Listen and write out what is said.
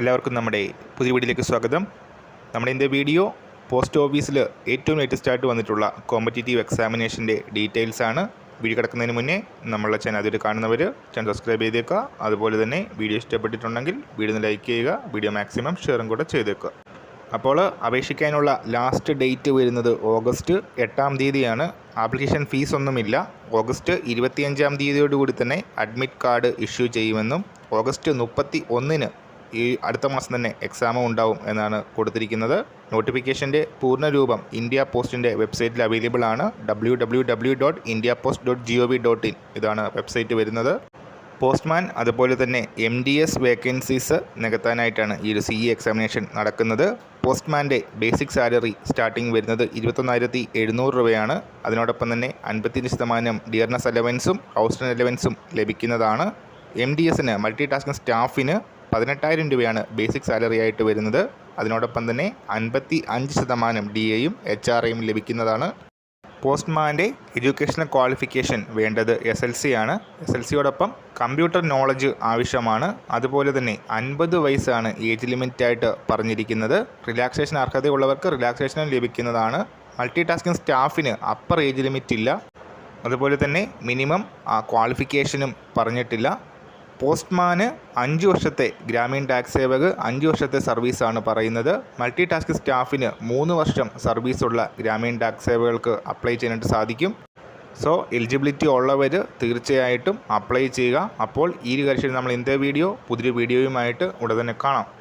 എല്ലാവർക്കും നമ്മുടെ പുതിയ വീഡിയോയിലേക്ക് സ്വാഗതം. നമ്മുടെ ഇന്നത്തെ വീഡിയോ പോസ്റ്റ് ഓഫീസിൽ ഏറ്റവും ലേറ്റസ്റ്റ് ആയിട്ട് വന്നിട്ടുള്ള കോമ്പറ്റേറ്റീവ് എക്സാമിനേഷന്റെ ഡീറ്റെയിൽസ് ആണ്. വീഡിയോ കിടക്കുന്നതിന് മുന്നേ നമ്മളുടെ ചാനൽ അതിൽ കാണുന്നവർ ചാനൽ സബ്സ്ക്രൈബ് ചെയ്തേക്കുക. അതുപോലെ തന്നെ വീഡിയോ ഇഷ്ടപ്പെട്ടിട്ടുണ്ടെങ്കിൽ വീഡിയോ ലൈക്ക് ചെയ്യുക വീഡിയോ മാക്സിമം ഷെയറും കൂടെ ചെയ്തേക്കുക. അപ്പോൾ അപേക്ഷിക്കാനുള്ള ലാസ്റ്റ് ഡേറ്റ് വരുന്നത് ഓഗസ്റ്റ് എട്ടാം തീയതിയാണ്. ആപ്ലിക്കേഷൻ ഫീസ് ഒന്നുമില്ല. ഓഗസ്റ്റ് ഇരുപത്തിയഞ്ചാം തീയതിയോടുകൂടി തന്നെ അഡ്മിറ്റ് കാർഡ് ഇഷ്യൂ ചെയ്യുമെന്നും ഓഗസ്റ്റ് മുപ്പത്തി ഒന്നിന് ഈ അടുത്ത മാസം തന്നെ എക്സാമും ഉണ്ടാവും എന്നാണ് കൊടുത്തിരിക്കുന്നത്. നോട്ടിഫിക്കേഷന്റെ പൂർണരൂപം ഇന്ത്യ പോസ്റ്റിന്റെ വെബ്സൈറ്റിൽ അവൈലബിൾ ആണ്. W W W dot India post dot G O V dot in ഇതാണ് വെബ്സൈറ്റ് വരുന്നത്. പോസ്റ്റ്മാൻ അതുപോലെ തന്നെ എം ഡി എസ് വേക്കൻസീസ് നികത്താനായിട്ടാണ് ഈ ഒരു സി ഇ എക്സാമിനേഷൻ നടക്കുന്നത്. പോസ്റ്റ്മാന്റെ ബേസിക് സാലറി സ്റ്റാർട്ടിംഗ് വരുന്നത് ഇരുപത്തൊന്നായിരത്തി എഴുന്നൂറ് രൂപയാണ്. അതിനോടൊപ്പം തന്നെ അൻപത്തിയഞ്ച് ശതമാനം ഡിയർനസ് അലവൻസും ഹൗസ് റെന്റ് അലവൻസും ലഭിക്കുന്നതാണ്. എം ഡി എസിന് മൾട്ടി ടാസ്കിംഗ് സ്റ്റാഫിന് പതിനെട്ടായിരം രൂപയാണ് ബേസിക് സാലറി ആയിട്ട് വരുന്നത്. അതിനോടൊപ്പം തന്നെ അൻപത്തി അഞ്ച് ശതമാനം ഡി എയും എച്ച് ആർ എയും ലഭിക്കുന്നതാണ്. പോസ്റ്റ്മാന്റെ എഡ്യൂക്കേഷണൽ ക്വാളിഫിക്കേഷൻ വേണ്ടത് എസ് എൽ സി ആണ്. എസ് എൽ സിയോടൊപ്പം കമ്പ്യൂട്ടർ നോളജ് ആവശ്യമാണ്. അതുപോലെ തന്നെ അൻപത് വയസ്സാണ് ഏജ് ലിമിറ്റായിട്ട് പറഞ്ഞിരിക്കുന്നത്. റിലാക്സേഷൻ അർഹതയുള്ളവർക്ക് റിലാക്സേഷനും ലഭിക്കുന്നതാണ്. മൾട്ടി ടാസ്കിംഗ് സ്റ്റാഫിന് അപ്പർ ഏജ് ലിമിറ്റ് ഇല്ല അതുപോലെ തന്നെ മിനിമം ക്വാളിഫിക്കേഷനും പറഞ്ഞിട്ടില്ല. പോസ്റ്റ്മാന് അഞ്ച് വർഷത്തെ ഗ്രാമീൺ ടാക്സ് സേവക് അഞ്ച് വർഷത്തെ സർവീസാണ് പറയുന്നത്. മൾട്ടി ടാസ്ക് സ്റ്റാഫിന് മൂന്ന് വർഷം സർവീസുള്ള ഗ്രാമീൺ ടാക്സ് സേവകൾക്ക് അപ്ലൈ ചെയ്യാനായിട്ട് സാധിക്കും. സോ എലിജിബിലിറ്റി ഉള്ളവർ തീർച്ചയായിട്ടും അപ്ലൈ ചെയ്യുക. അപ്പോൾ ഈ ഒരു നമ്മൾ ഇന്നത്തെ വീഡിയോ പുതിയ വീഡിയോയുമായിട്ട് ഉടൻ തന്നെ കാണാം.